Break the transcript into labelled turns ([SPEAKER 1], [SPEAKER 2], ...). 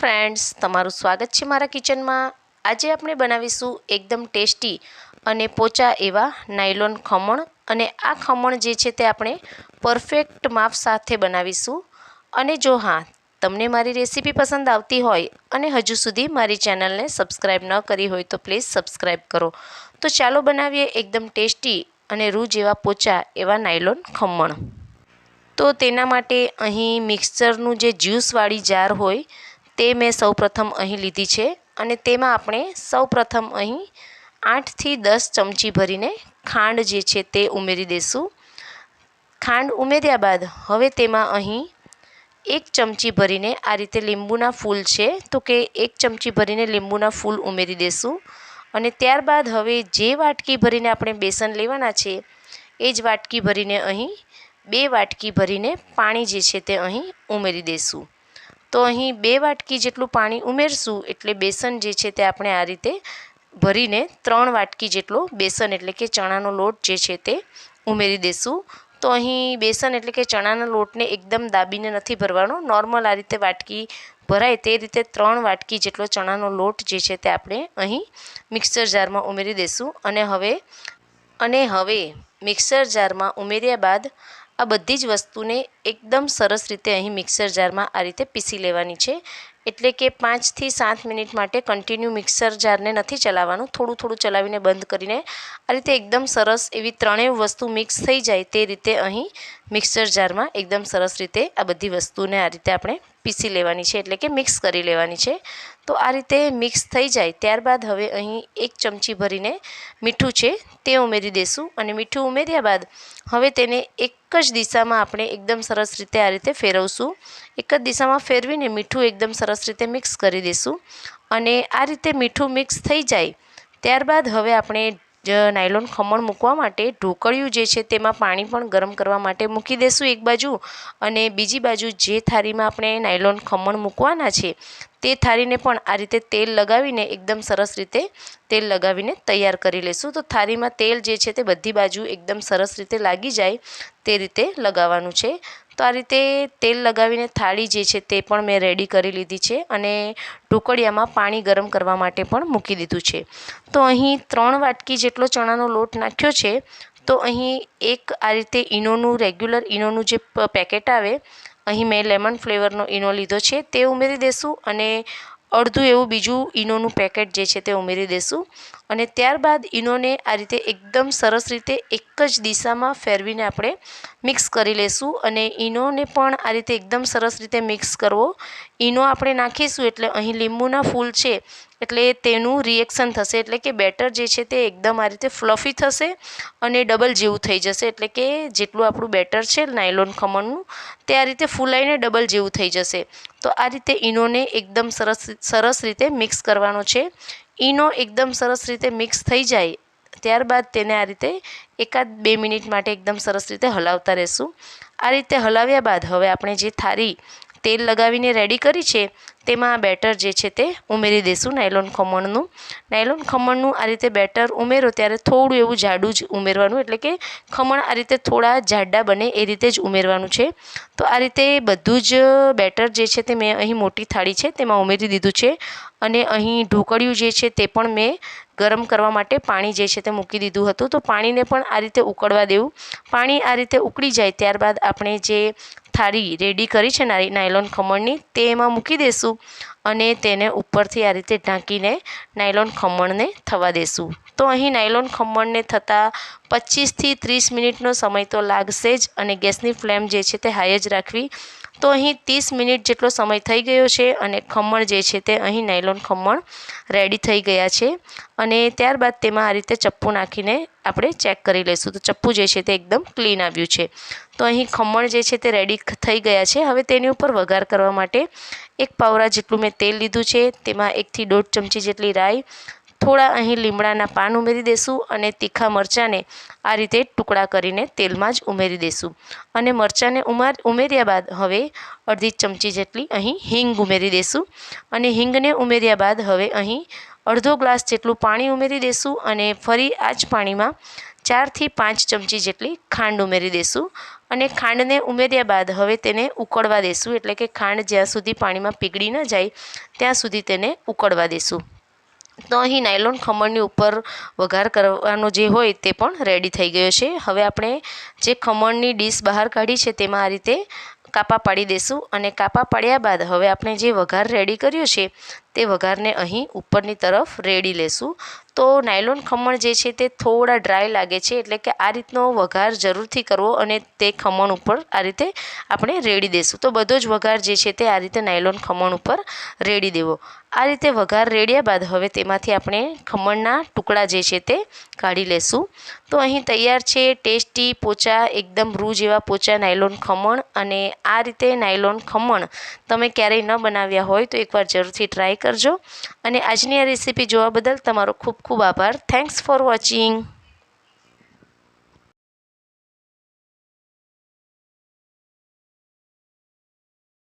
[SPEAKER 1] Friends તમારું સ્વાગત છે મારા કિચનમાં. આજે આપણે બનાવીશું એકદમ ટેસ્ટી અને પોચા એવા નાયલોન ખમણ અને આ ખમણ જે છે તે આપણે પરફેક્ટ માપ સાથે બનાવીશું. અને જો હા, તમને મારી રેસીપી પસંદ આવતી હોય અને હજુ સુધી મારી ચેનલને સબસ્ક્રાઈબ ન કરી હોય તો પ્લીઝ સબસ્ક્રાઈબ કરો. તો ચાલો બનાવીએ એકદમ ટેસ્ટી અને રૂ જેવા પોચા એવા નાયલોન ખમણ. તો તેના માટે અહીં મિક્સરનું જે જ્યુસવાળી જાર હોય તે મેં સૌપ્રથમ અહીં લીધી છે અને તેમાં આપણે સૌપ્રથમ અહીં આઠથી દસ ચમચી ભરીને ખાંડ જે છે તે ઉમેરી દઈશું ખાંડ ઉમેર્યા બાદ હવે તેમાં અહીં એક ચમચી ભરીને આ રીતે લીંબુના ફૂલ છે તો કે એક ચમચી ભરીને લીંબુના ફૂલ ઉમેરી દઈશું અને ત્યારબાદ હવે જે વાટકી ભરીને આપણે બેસન લેવાના છે એ જ વાટકી ભરીને અહીં બે વાટકી ભરીને પાણી જે છે તે અહીં ઉમેરી દઈશું તો અહીં બે વાટકી જેટલું પાણી ઉમેરશું એટલે બેસન જે છે તે આપણે આ રીતે ભરીને ત્રણ વાટકી જેટલો બેસન એટલે કે ચણાનો લોટ જે છે તે ઉમેરી દઈશું તો અહીં બેસન એટલે કે ચણાના લોટને એકદમ દાબીને નથી ભરવાનો. નોર્મલ આ રીતે વાટકી ભરાય તે રીતે ત્રણ વાટકી જેટલો ચણાનો લોટ જે છે તે આપણે અહીં મિક્સર જારમાં ઉમેરી દઈશું અને હવે અને હવે મિક્સર જારમાં ઉમેર્યા બાદ આ બધી જ વસ્તુને એકદમ સરસ રીતે અહીં મિક્સર જારમાં આ રીતે પીસી લેવાની છે. એટલે કે પાંચથી સાત મિનિટ માટે કન્ટિન્યુ મિક્સર જારને નથી ચલાવવાનું. થોડું થોડું ચલાવીને બંધ કરીને આ રીતે એકદમ સરસ એવી ત્રણેય વસ્તુ મિક્સ થઈ જાય તે રીતે અહીં મિક્સર જારમાં એકદમ સરસ રીતે આ બધી વસ્તુને આ રીતે આપણે પીસી લેવાની છે. એટલે કે મિક્સ કરી લેવાની છે. તો આ રીતે મિક્સ થઈ જાય. ત્યારબાદ હવે અહીં એક ચમચી ભરીને મીઠું છે તે ઉમેરી દઈશું અને મીઠું ઉમેર્યા બાદ હવે તેને એક જ દિશામાં આપણે એકદમ સરસ રીતે આ રીતે ફેરવશું. એક જ દિશામાં ફેરવીને મીઠું એકદમ સરસ રીતે મિક્સ કરી દઈશું અને આ રીતે મીઠું મિક્સ થઈ જાય. ત્યારબાદ હવે આપણે જ નાયલોન ખમણ મૂકવા માટે ઢોકળિયું જે છે તેમાં પાણી પણ ગરમ કરવા માટે મૂકી દઈશું એક બાજુ. અને બીજી બાજુ જે થાળીમાં આપણે નાયલોન ખમણ મૂકવાના છે, તે થાળીને પણ આ રીતે તેલ લગાવીને એકદમ સરસ રીતે તેલ લગાવીને તૈયાર કરી લઈશું તો થાળીમાં તેલ જે છે તે બધી બાજુ એકદમ સરસ રીતે લાગી જાય તે રીતે લગાવવાનું છે. તો આ રીતે તેલ લગાવીને થાળી જે છે તે પણ મેં રેડી કરી લીધી છે અને ઢોકળિયામાં પાણી ગરમ કરવા માટે પણ મૂકી દીધું છે. તો અહીં ત્રણ વાટકી જેટલો ચણાનો લોટ નાખ્યો છે, તો અહીં એક આ રીતે ઈનોનું રેગ્યુલર ઈનોનું જે પેકેટ આવે, અહીં મેં લેમન ફ્લેવરનો ઈનો લીધો છે તે ઉમેરી દઈશું અને અડધું એવું બીજું ઈનોનું પેકેટ જે છે તે ઉમેરી દઈશું અને ત્યારબાદ ઈનોને આ રીતે એકદમ સરસ રીતે એક જ દિશામાં ફેરવીને આપણે મિક્સ કરી લઈશું અને ઈનોને પણ આ રીતે એકદમ સરસ રીતે મિક્સ કરવો. ઈનો આપણે નાખીશું એટલે અહીં લીંબુના ફૂલ છે એટલે તેનું રિએક્શન થશે. એટલે કે બેટર જે છે તે એકદમ આ રીતે ફ્લફી થશે અને ડબલ જેવું થઈ જશે. એટલે કે જેટલું આપણું બેટર છે નાયલોન ખમણનું, તે આ રીતે ફૂલાઈને ડબલ જેવું થઈ જશે. તો આ રીતે ઈનોને એકદમ સરસ સરસ રીતે મિક્સ કરવાનો છે. ઈનો એકદમ સરસ રીતે મિક્સ થઈ જાય, ત્યારબાદ તેને આ રીતે એકાદ બે મિનિટ માટે એકદમ સરસ રીતે હલાવતા રહેશું. આ રીતે હલાવ્યા બાદ હવે આપણે જે થાળી તેલ લગાવીને રેડી કરી છે, તેમાં આ બેટર જે છે તે ઉમેરી દઈશું નાયલોન ખમણનું. નાયલોન ખમણનું આ રીતે બેટર ઉમેરો ત્યારે થોડું એવું જાડું જ ઉમેરવાનું, એટલે કે ખમણ આ રીતે થોડા જાડા બને એ રીતે જ ઉમેરવાનું છે. તો આ રીતે બધું જ બેટર જે છે તે મેં અહીં મોટી થાળી છે તેમાં ઉમેરી દીધું છે અને અહીં ઢોકળિયું જે છે તે પણ મેં ગરમ કરવા માટે પાણી જે છે તે મૂકી દીધું હતું. તો પાણીને પણ આ રીતે ઉકળવા દેવું. પાણી આ રીતે ઉકળી જાય ત્યારબાદ આપણે જે થાળી રેડી કરી છે નાયલોન ખમણની, તે એમાં મૂકી દઈશું અને તેને ઉપરથી આ રીતે ઢાંકીને નાયલોન ખમણને થવા દેશું. તો અહીં નાયલોન ખમણને થતાં પચીસથી ત્રીસ મિનિટનો સમય તો લાગશે જ અને ગેસની ફ્લેમ જે છે તે હાઈ જ રાખવી તો અહીં ત્રીસ મિનિટ જેટલો સમય થઈ ગયો છે અને ખમણ જે છે તે અહીં નાયલોન ખમણ રેડી થઈ ગયા છે. અને ત્યારબાદ તેમાં આ રીતે ચપ્પુ નાખીને આપણે ચેક કરી લઈશું. તો ચપ્પુ જે છે તે એકદમ ક્લીન આવ્યું છે. તો અહીં ખમણ જે છે તે રેડી થઈ ગયા છે. હવે તેની ઉપર વઘાર કરવા માટે એક પાવરા જેટલું મેં તેલ લીધું છે. તેમાં એકથી દોઢ ચમચી જેટલી રાઈ થોડા અહીં લીમડાના પાન ઉમેરી દઈશું અને તીખા મરચાંને આ રીતે ટુકડા કરીને તેલમાં જ ઉમેરી દઈશું અને મરચાંને ઉમાર ઉમેર્યા બાદ હવે અડધી ચમચી જેટલી અહીં હિંગ ઉમેરી દઈશું અને હિંગને ઉમેર્યા બાદ હવે અહીં અડધો ગ્લાસ જેટલું પાણી ઉમેરી દઈશું અને ફરી આ જ પાણીમાં ચારથી પાંચ ચમચી જેટલી ખાંડ ઉમેરી દઈશું અને ખાંડને ઉમેર્યા બાદ હવે તેને ઉકળવા દઈશું એટલે કે ખાંડ જ્યાં સુધી પાણીમાં પીગળી ન જાય, ત્યાં સુધી તેને ઉકળવા દઈશું તો અહીં નાયલોન, ખમણની ઉપર વઘાર કરવાનો જે હોય તે પણ રેડી થઈ ગયો છે. હવે આપણે જે ખમણની ડીશ બહાર કાઢી છે તેમાં આ રીતે કાપા પાડી દઈશું અને કાપા પાડ્યા બાદ હવે આપણે જે વઘાર રેડી કર્યો છે તે વઘારને અહીં ઉપરની તરફ રેડી લેશું. તો નાયલોન ખમણ જે છે તે થોડા ડ્રાય લાગે છે એટલે કે આ રીતનો વઘાર જરૂરથી કરવો અને તે ખમણ ઉપર આ રીતે આપણે રેડી દઈશું તો બધો જ વઘાર જે છે તે આ રીતે નાયલોન ખમણ ઉપર રેડી દેવો. આ રીતે વઘાર રેડ્યા બાદ હવે તેમાંથી આપણે ખમણના ટુકડા જે છે તે કાઢી લેશું. તો અહીં તૈયાર છે ટેસ્ટી પોચા, એકદમ રૂ જેવા પોચા નાયલોન ખમણ અને આ રીતે નાયલોન ખમણ તમે ક્યારેય ન બનાવ્યા હોય તો એકવાર જરૂરથી ટ્રાય કરજો. અને આજની આ રેસીપી જોવા બદલ તમારો ખૂબ ખૂબ આભાર. Thanks for watching